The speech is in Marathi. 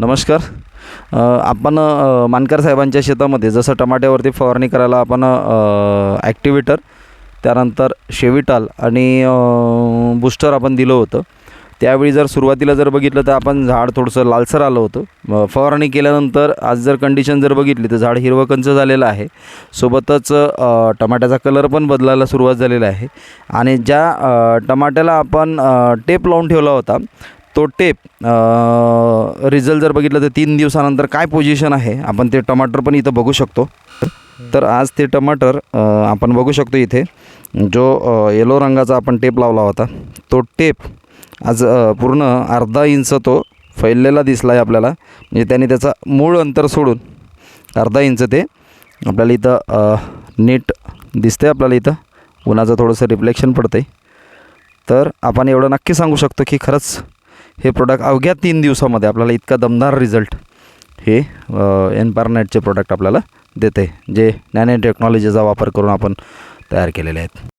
नमस्कार. आपण मानकर साहेबांच्या शेतामध्ये जसं टमाट्यावरती फवारणी करायला आपण ॲक्टिवेटर त्यानंतर शेविटाल आणि बूस्टर आपण दिलं होतं. त्यावेळी जर सुरुवातीला जर बघितलं तर आपण झाड थोडंसं लालसर आलं होतं. फवारणी केल्यानंतर आज जर कंडिशन जर बघितली तर झाड हिरवं कंच झालेलं आहे. सोबतच टमाट्याचा कलर पण बदलायला सुरुवात झालेला आहे. आणि ज्या टमाट्याला आपण टेप लावून ठेवला होता तो टेप रिझल्ट जर बघितलं तर तीन दिवसानंतर काय पोझिशन आहे? आपण ते टमाटर पण इथं बघू शकतो. तर आज ते टमाटर आपण बघू शकतो इथे. जो येलो रंगाचा आपण टेप लावला होता तो टेप आज पूर्ण अर्धा इंच तो फैललेला दिसला आहे आपल्याला. म्हणजे त्याने त्याचा मूळ अंतर सोडून अर्धा इंच ते आपल्याला इथं नीट दिसते आपल्याला इथं. उन्हाचं थोडंसं रिफ्लेक्शन पडतं आहे तर आपण एवढं नक्की सांगू शकतो की खरंच हे प्रोडक्ट अवघ्या तीन दिवसामध्ये आपल्याला इतका दमदार रिझल्ट हे एनपारनेटचे प्रोडक्ट आपल्याला देते जे नॅनो टेक्नॉलॉजीचा वापर करून आपण तयार केलेले आहेत.